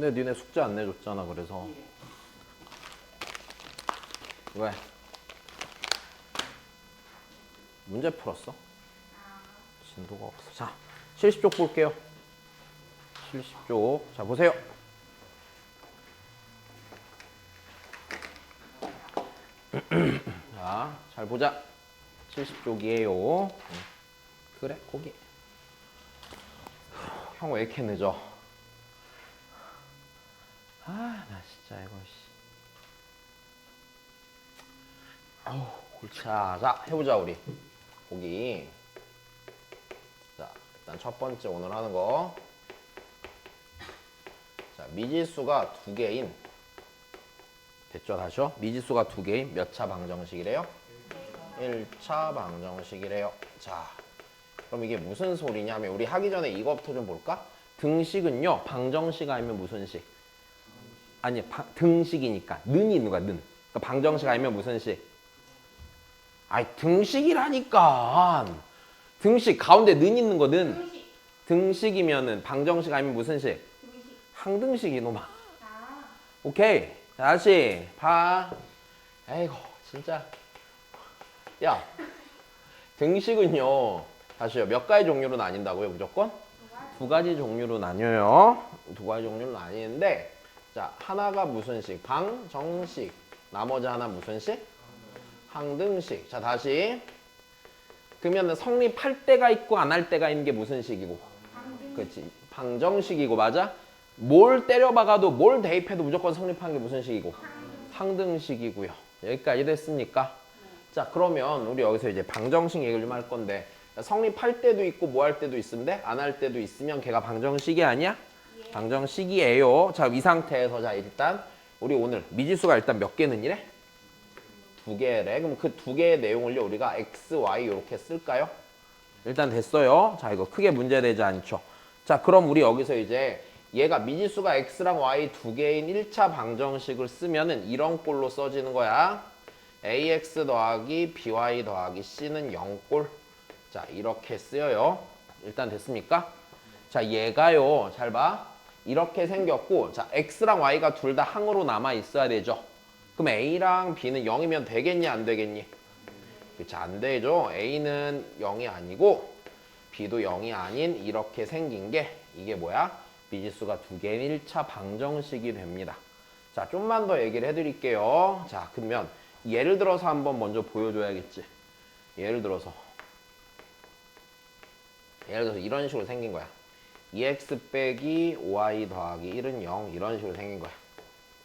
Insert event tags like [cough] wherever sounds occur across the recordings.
근데 니네 숙제 안 내줬잖아 그래서 왜? 문제 풀었어? 진도가 없어 자 70쪽 볼게요 70쪽 자 보세요 [clears throat] 자, 잘 보자. 70쪽이에요. 그래, 거기. 형 왜 이렇게 늦어? 아, 나 진짜 이거 씨. 아우, 골치. 자, 자, 해보자 우리. 거기. 자, 일단 첫 번째 오늘 하는 거. 자, 미지수가 두 개인 됐죠? 다시요. 미지수가 두 개인 몇 차 방정식이래요? 1차 방정식이래요. 자, 그럼 이게 무슨 소리냐면 우리 하기 전에 이거부터 좀 볼까? 등식은요. 방정식 아니면 무슨 식? 아니, 바- 등식이니까 는이 거야, 는. 그러니까 방정식 아니면 무슨 식? 아이, 등식이라니까. 등식 가운데 는 있는 거 는. 등식. 등식이면은 방정식 아니면 무슨 식? 등식. 항등식 이놈아. 아. 오케이. 다시 봐. 에이고 진짜. 야 등식은요. 다시요. 몇 가지 종류로 나뉜다고요 무조건? 두 가지 종류로 나뉘어요. 두 가지 종류로 나뉘는데 자 하나가 무슨 식? 방 정식. 나머지 하나 무슨 식? 항등식. 자 다시. 그러면 성립할 때가 있고 안 할 때가 있는 게 무슨 식이고? 그렇지. 방정식이고 맞아? 뭘 때려박아도 뭘 대입해도 무조건 성립하는 게 무슨 식이고? 항등식이고요. 여기까지 됐습니까? 자 그러면 우리 여기서 이제 방정식 얘기를 좀 할 건데 성립할 때도 있고 뭐 할 때도 있는데 안할 때도 있으면 걔가 방정식이 아니야? 예. 방정 식이에요. 자 이 상태에서 자 일단 우리 오늘 미지수가 일단 몇 개는 이래? 두 개래. 그럼 그 두 개의 내용을요 우리가 x, y 이렇게 쓸까요? 일단 됐어요. 자 이거 크게 문제되지 않죠. 자 그럼 우리 여기서 이제 얘가 미지수가 x랑 y 두 개인 1차 방정식을 쓰면은 이런 꼴로 써지는 거야. ax 더하기 by 더하기 c는 0꼴. 자 이렇게 쓰여요. 일단 됐습니까? 자 얘가요. 잘 봐. 이렇게 생겼고 자 x랑 y가 둘 다 항으로 남아 있어야 되죠. 그럼 a랑 b는 0이면 되겠니 안 되겠니? 그렇지 안 되죠. a는 0이 아니고 b도 0이 아닌 이렇게 생긴 게 이게 뭐야? 미지수가 두 개인 1차 방정식이 됩니다. 자, 좀만 더 얘기를 해드릴게요. 자, 그러면 예를 들어서 한번 먼저 보여줘야겠지. 예를 들어서 예를 들어서 이런 식으로 생긴 거야. 2x 빼기 5y 더하기 1은 0 이런 식으로 생긴 거야.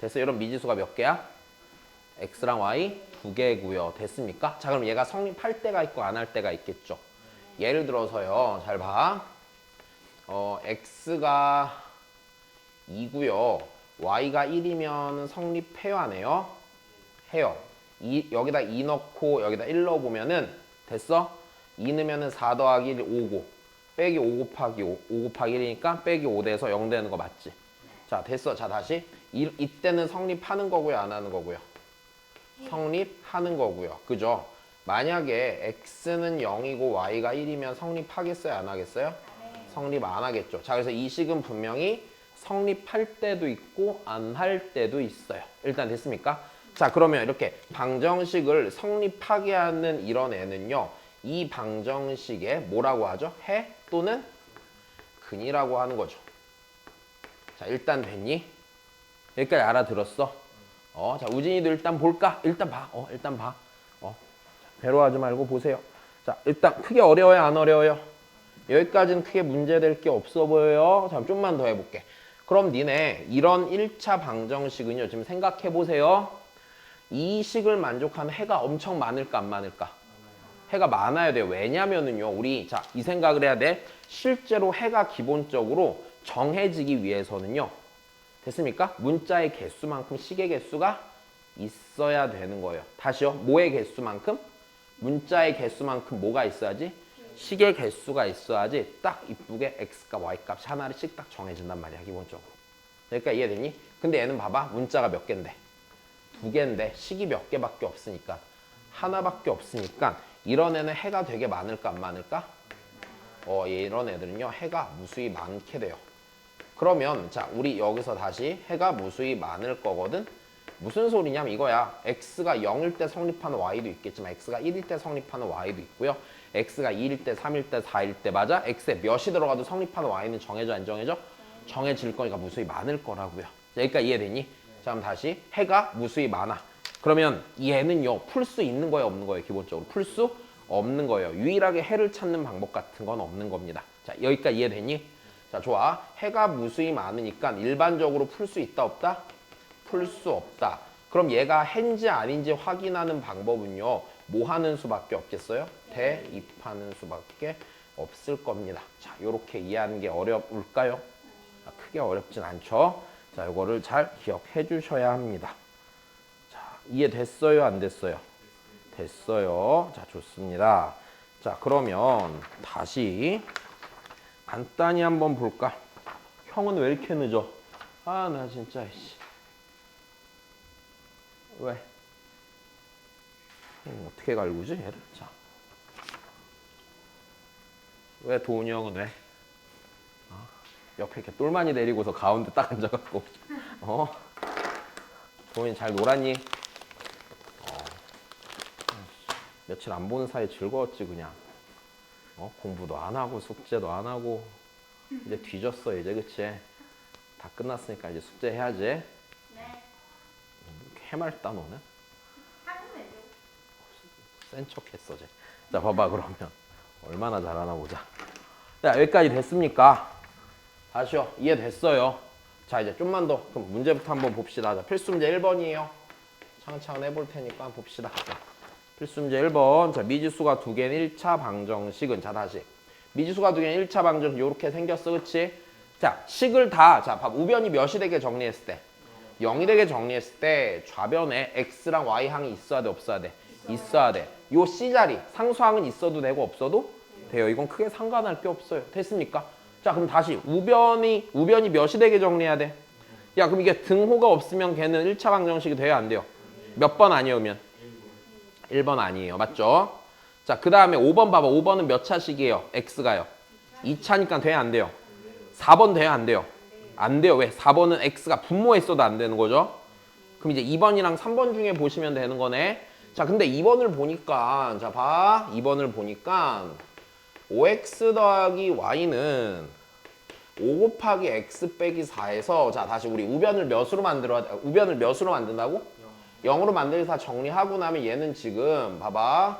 됐어? 이런 미지수가 몇 개야? x랑 y 두 개고요. 됐습니까? 자, 그럼 얘가 성립할 때가 있고 안 할 때가 있겠죠. 예를 들어서요. 잘 봐. 어, x가 2고요. y가 1이면 성립해요, 안 해요? 해요. 이, 여기다 2 넣고 여기다 1 넣어보면은 됐어? 2 넣으면은 4 더하기 1 5고 빼기 5 곱하기 5, 5 곱하기 1이니까 빼기 5 돼서 0 되는 거 맞지? 자, 됐어. 자, 다시. 이, 이때는 성립하는 거고요, 안 하는 거고요? 성립하는 거고요. 그죠? 만약에 x는 0이고 y가 1이면 성립하겠어요, 안 하겠어요? 성립 안 하겠죠. 자, 그래서 이 식은 분명히 성립할 때도 있고 안 할 때도 있어요. 일단 됐습니까? 자, 그러면 이렇게 방정식을 성립하게 하는 이런 애는요. 이 방정식에 뭐라고 하죠? 해 또는 근이라고 하는 거죠. 자, 일단 됐니? 여기까지 알아들었어? 어, 자, 우진이도 일단 볼까? 일단 봐. 어, 일단 봐. 어, 자, 괴로워하지 말고 보세요. 자, 일단 크게 어려워요? 안 어려워요? 여기까지는 크게 문제될 게 없어 보여요. 자, 좀만 더 해볼게. 그럼 니네 이런 1차 방정식은요. 지금 생각해 보세요. 이 식을 만족하는 해가 엄청 많을까 안 많을까? 해가 많아야 돼요. 왜냐면은요. 우리 자, 이 생각을 해야 돼. 실제로 해가 기본적으로 정해지기 위해서는요. 됐습니까? 문자의 개수만큼 식의 개수가 있어야 되는 거예요. 다시요. 뭐의 개수만큼? 문자의 개수만큼 뭐가 있어야지? 식의 개수가 있어야지 딱 이쁘게 x값, y값이 하나씩 딱 정해진단 말이야 기본적으로 그러니까 이해되니? 근데 얘는 봐봐 문자가 몇 개인데 두 개인데 식이 몇 개밖에 없으니까 하나밖에 없으니까 이런 애는 해가 되게 많을까 안 많을까? 어 이런 애들은요 해가 무수히 많게 돼요 그러면 자 우리 여기서 다시 해가 무수히 많을 거거든. 무슨 소리냐면 이거야. x가 0일 때 성립하는 y도 있겠지만 x가 1일 때 성립하는 y도 있고요. x가 2일 때, 3일 때, 4일 때 맞아? x에 몇이 들어가도 성립하는 y는 정해져 안 정해져? 정해질 거니까 무수히 많을 거라고요. 자, 여기까지 이해되니? 자 그럼 다시 해가 무수히 많아. 그러면 얘는요 풀 수 있는 거예요 없는 거예요 기본적으로 풀 수 없는 거예요. 유일하게 해를 찾는 방법 같은 건 없는 겁니다. 자 여기까지 이해되니? 자 좋아. 해가 무수히 많으니까 일반적으로 풀 수 있다 없다? 풀 수 없다. 그럼 얘가 해인지 아닌지 확인하는 방법은요. 뭐 하는 수밖에 없겠어요? 대입하는 수밖에 없을 겁니다. 자, 요렇게 이해하는 게 어려울까요? 아, 크게 어렵진 않죠. 자, 요거를 잘 기억해 주셔야 합니다. 자, 이해됐어요? 안 됐어요? 됐어요. 자, 좋습니다. 자, 그러면 다시 간단히 한번 볼까? 형은 왜 이렇게 늦어? 아, 나 진짜, 씨. 왜? 음, 어떻게 갈구지 얘를? 자. 왜 도훈이 형은 왜? 어? 옆에 이렇게 똘마니 내리고서 가운데 딱 앉아갖고 어? 도훈이 잘 놀았니? 어. 며칠 안 보는 사이 즐거웠지 그냥 어? 공부도 안 하고 숙제도 안 하고 이제 뒤졌어 이제 그치? 다 끝났으니까 이제 숙제 해야지 네. 해맑다 너는? 센 척했어 쟤. 자 봐봐 그러면 얼마나 잘하나 보자. 자 여기까지 됐습니까? 다시요 이해됐어요. 자 이제 좀만 더 그럼 문제부터 한번 봅시다. 자 필수 문제 1번이에요. 차근차근 해볼 테니까 봅시다. 자, 필수 문제 1번. 자 미지수가 두 개는 1차 방정식은 자 다시 미지수가 두 개는 1차 방정식 이렇게 생겼어 그치? 자 식을 다 자 봐 우변이 몇이 되게 정리했을 때 0이 되게 정리했을 때 좌변에 x랑 y 항이 있어야 돼 없어야 돼? 있어야 돼. 요 C 자리 상수항은 있어도 되고 없어도 돼요. 이건 크게 상관할 게 없어요. 됐습니까? 자 그럼 다시 우변이 우변이 몇이 되게 정리해야 돼? 야 그럼 이게 등호가 없으면 걔는 1차 방정식이 돼요 안 돼요? 몇 번 아니오면? 1번 아니에요. 맞죠? 자 그 다음에 5번 봐봐. 5번은 몇 차식이에요? x가요. 2차니까 돼요 안 돼요? 4번 돼요 안 돼요? 안 돼요. 왜? 4번은 x가 분모했어도 안 되는 거죠. 그럼 이제 2번이랑 3번 중에 보시면 되는 거네. 자, 근데 2번을 보니까 자, 봐. 2번을 보니까 5x 더하기 y는 5 곱하기 x 빼기 4에서 자, 다시 우리 우변을 몇으로 만들어 우변을 몇으로 만든다고? 0으로 만들어서 정리하고 나면 얘는 지금 봐봐.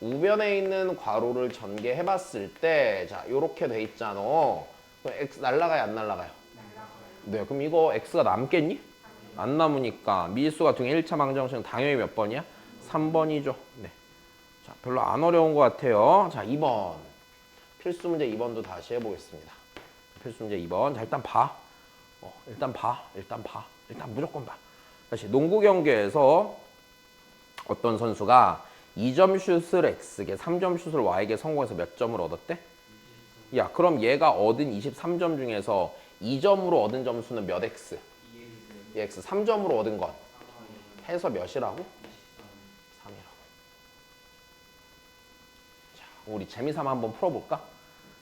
우변에 있는 괄호를 전개해 봤을 때 자, 요렇게 돼 있잖아. 그럼 x 날라가요, 안 날라가요? 네, 그럼 이거 x가 남겠니? 안 남으니까 미지수가 등의 1차 방정식은 당연히 몇 번이야? 3번이죠. 네. 자, 별로 안 어려운 것 같아요. 자, 2번. 필수 문제 2번도 다시 해보겠습니다. 필수 문제 2번. 자, 일단 봐. 어, 일단 봐. 일단 봐. 일단 무조건 봐. 다시 농구 경기에서 어떤 선수가 2점 슛을 X에게 3점 슛을 Y에게 성공해서 몇 점을 얻었대? 야, 그럼 얘가 얻은 23점 중에서 2점으로 얻은 점수는 몇 X? 2X. 3점으로 얻은 건 해서 몇이라고? 3이라고. 자, 우리 재미삼아 한번 풀어볼까?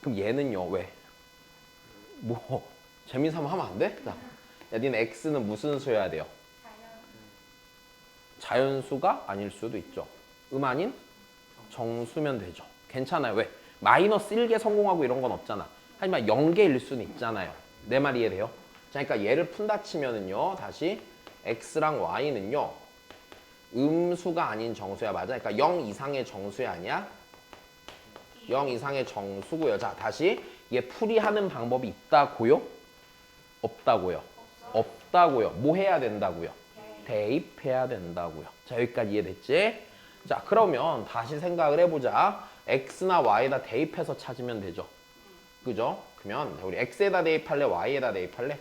그럼 얘는요, 왜? 뭐, 재미삼아 하면 안 돼? 자, 야, 니네 X는 무슨 수여야 돼요? 자연. 자연수가 아닐 수도 있죠. 음 아닌 정수면 되죠. 괜찮아요. 왜? 마이너스 1개 성공하고 이런 건 없잖아. 하지만 0개일 수는 있잖아요. 내 말 이해돼요? 자, 그러니까 얘를 푼다 치면은요. 다시 x랑 y는요. 음수가 아닌 정수야. 맞아. 그러니까 0 이상의 정수야 아니야? 0 이상의 정수고요. 자, 다시 얘 풀이하는 방법이 있다고요? 없다고요? 없다고요. 뭐 해야 된다고요? 대입해야 된다고요. 자, 여기까지 이해됐지? 자, 그러면 다시 생각을 해보자. x나 y에다 대입해서 찾으면 되죠. 그죠? 그러면 우리 x에다 대입할래? y에다 대입할래?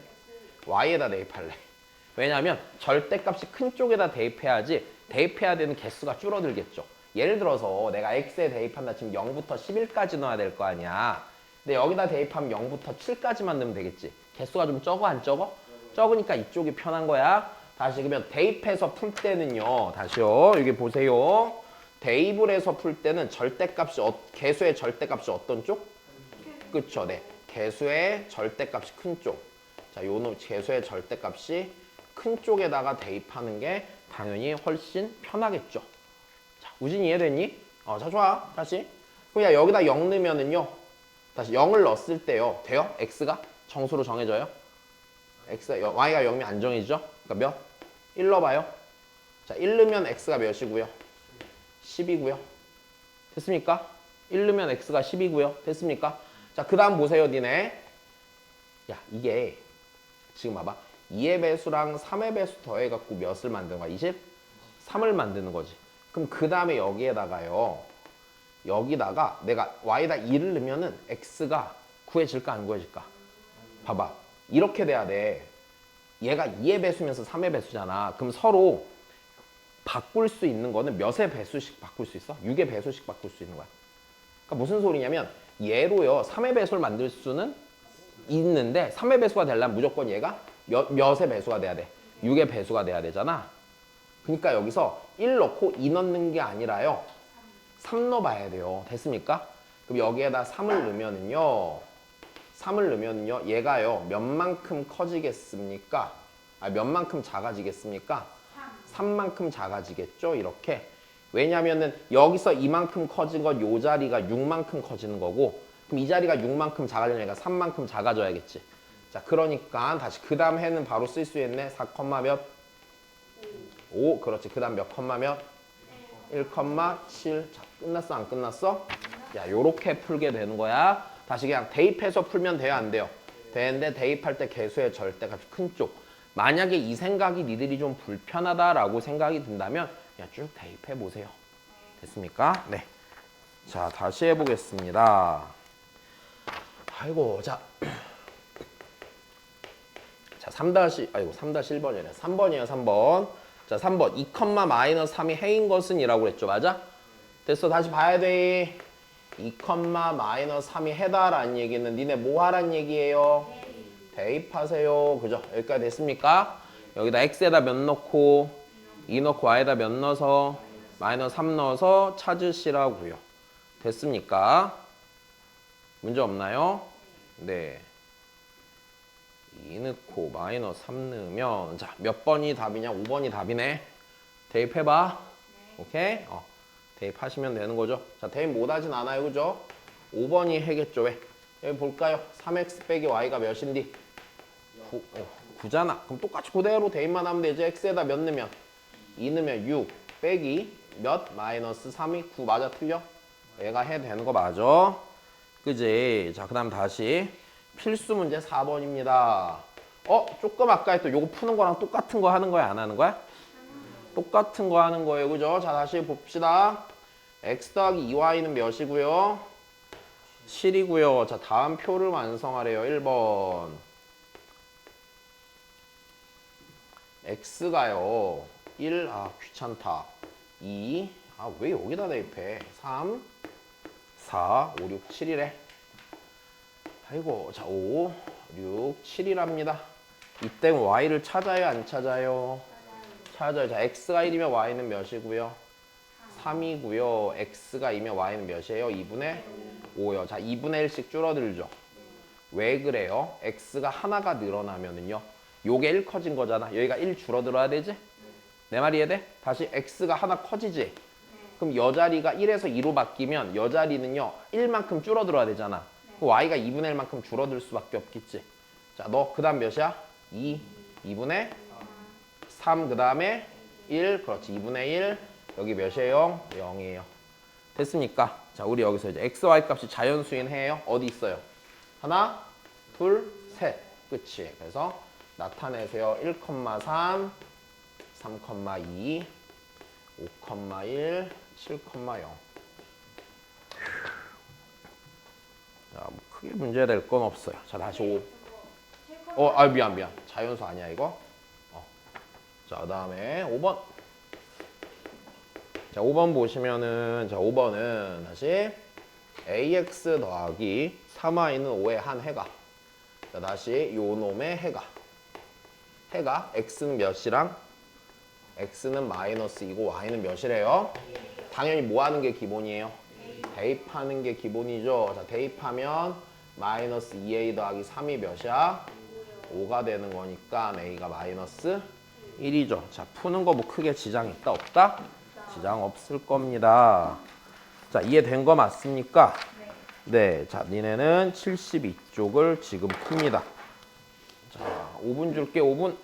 y에다 대입할래. 왜냐하면 절대값이 큰 쪽에다 대입해야지 대입해야 되는 개수가 줄어들겠죠. 예를 들어서 내가 x에 대입한다 치면 0부터 11까지 넣어야 될 거 아니야. 근데 여기다 대입하면 0부터 7까지만 넣으면 되겠지. 개수가 좀 적어 안 적어? 적으니까 이쪽이 편한 거야. 다시 그러면 대입해서 풀 때는요. 다시요. 여기 보세요. 대입을 해서 풀 때는 절대값이 어, 개수의 절대값이 어떤 쪽? 그쵸, 네. 개수의 절대값이 큰 쪽. 자, 요놈 개수의 절대값이 큰 쪽에다가 대입하는 게 당연히 훨씬 편하겠죠. 자, 우진 이해됐니? 어, 자, 좋아. 다시. 야, 여기다 0 넣으면은요. 다시 0을 넣었을 때요. 돼요? x가 정수로 정해져요? x가 여- y가 0이면 안 정해지죠? 그러니까 몇? 1 넣어봐요. 자, 1 넣으면 x가 몇이고요? 10이고요. 됐습니까? 1 넣으면 x가 10이고요. 됐습니까? 자, 그 다음 보세요, 니네. 야, 이게 지금 봐봐. 2의 배수랑 3의 배수 더해갖고 몇을 만드는 거야? 23을 만드는 거지. 그럼 그 다음에 여기에다가요. 여기다가 내가 y에다 2를 넣으면은 x가 구해질까 안 구해질까? 봐봐. 이렇게 돼야 돼. 얘가 2의 배수면서 3의 배수잖아. 그럼 서로 바꿀 수 있는 거는 몇의 배수씩 바꿀 수 있어? 6의 배수씩 바꿀 수 있는 거야. 그러니까 무슨 소리냐면 얘로요 3의 배수를 만들 수는 있는데 3의 배수가 되려면 무조건 얘가 몇, 몇의 배수가 돼야 돼? 6의 배수가 돼야 되잖아. 그러니까 여기서 1 넣고 2 넣는 게 아니라요. 3 넣어봐야 돼요. 됐습니까? 그럼 여기에다 3을 넣으면은요. 3을 넣으면은요. 얘가요. 몇 만큼 커지겠습니까? 아, 몇 만큼 작아지겠습니까? 3 만큼 작아지겠죠? 이렇게. 왜냐면은 여기서 이만큼 커진 건 요 자리가 6만큼 커지는 거고 그럼 이 자리가 6만큼 작아지니까 3만큼 작아져야겠지. 자, 그러니까 다시 그 다음 해는 바로 쓸 수 있네. 4, 몇? 5. 그렇지. 그 다음 몇 컴마 몇? 1,7. 자, 끝났어? 안 끝났어? 야, 요렇게 풀게 되는 거야. 다시 그냥 대입해서 풀면 돼요? 안 돼요? 되는데 대입할 때 개수의 절대값이 큰 쪽. 만약에 이 생각이 니들이 좀 불편하다라고 생각이 든다면 그냥 쭉 대입해 보세요. 됐습니까? 네. 자, 다시 해보겠습니다. 아이고, 자. [clears throat] 자, 3 다시, 아이고, 3 다시 1번이래. 3번이에요, 3번. 자, 3번. 2, 마이너스 3이 해인 것은 이라고 그랬죠. 맞아? 됐어. 다시 봐야 돼. 2, 마이너스 3이 해다라는 얘기는 니네 뭐 하란 얘기예요? 대입하세요. 그죠? 여기까지 됐습니까? 여기다 x에다 몇 넣고 2 넣고 y에다 몇 넣어서 마이너스 3 넣어서 찾으시라고요. 됐습니까? 문제 없나요? 네. 2 넣고 마이너스 3 넣으면 자 몇 번이 답이냐? 5번이 답이네. 대입해봐. 오케이? 어, 대입하시면 되는 거죠. 자 대입 못하진 않아요. 그죠? 5번이 해겠죠. 왜? 여기 볼까요? 3x 빼기 y가 몇인디? 9, 어, 9잖아. 그럼 똑같이 그대로 대입만 하면 되지. x에다 몇 넣으면? 2 넣으면 6 빼기 몇? 마이너스 3이 9 맞아 틀려? 얘가 해야 되는 거 맞아? 그지? 자, 그 다음 다시 필수 문제 4번입니다. 어? 조금 아까 했던 요거 푸는 거랑 똑같은 거 하는 거야? 안 하는 거야? 똑같은 거 하는 거예요. 그죠? 자, 다시 봅시다. x 더하기 2y는 몇이고요? 7이고요. 자, 다음 표를 완성하래요. 1번. x가요. 1, 아, 귀찮다. 2, 아, 왜 여기다 대입해? 3, 4, 5, 6, 7이래. 아이고, 자, 5, 6, 7이랍니다. 이때 y를 찾아요, 안 찾아요? 찾아요. 자, x가 1이면 y는 몇이고요? 3이고요. x가 2면 y는 몇이에요? 2분의 5요. 자, 2분의 1씩 줄어들죠. 왜 그래요? x가 하나가 늘어나면은요. 요게 1 커진 거잖아. 여기가 1 줄어들어야 되지? 내 말이 이해돼? 다시 x가 하나 커지지? 그럼 여 자리가 1에서 2로 바뀌면 여 자리는요. 1만큼 줄어들어야 되잖아. 그럼 y가 2분의 1만큼 줄어들 수밖에 없겠지. 자, 너 그 다음 몇이야? 2, 2분의 3, 그 다음에 1, 그렇지. 2분의 1, 여기 몇이에요? 0이에요. 됐습니까? 자, 우리 여기서 이제 x, y 값이 자연수인 해요. 어디 있어요? 하나, 둘, 셋. 끝이. 그래서 나타내세요. 1,3, 3,2, 5,1, 7,0. 자, 뭐 크게 문제될 건 없어요. 자, 다시 5. 어, 아 미안 미안. 자연수 아니야 이거? 어. 자, 그다음에 5번. 자, 5번 보시면은 자, 5번은 다시 ax 더하기 3y는 5의 한 해가. 자, 다시 요 놈의 해가. 해가 x는 몇이랑 x는 마이너스 이고 y는 몇이래요? 당연히 뭐 하는 게 기본이에요? 대입하는 게 기본이죠. 자, 대입하면 마이너스 2a 더하기 3이 몇이야? 5가 되는 거니까 a가 마이너스 1이죠. 자, 푸는 거 뭐 크게 지장 있다 없다? 지장 없을 겁니다. 자, 이해된 거 맞습니까? 네. 자, 니네는 72쪽을 지금 풉니다. 자, 5분 줄게, 5분.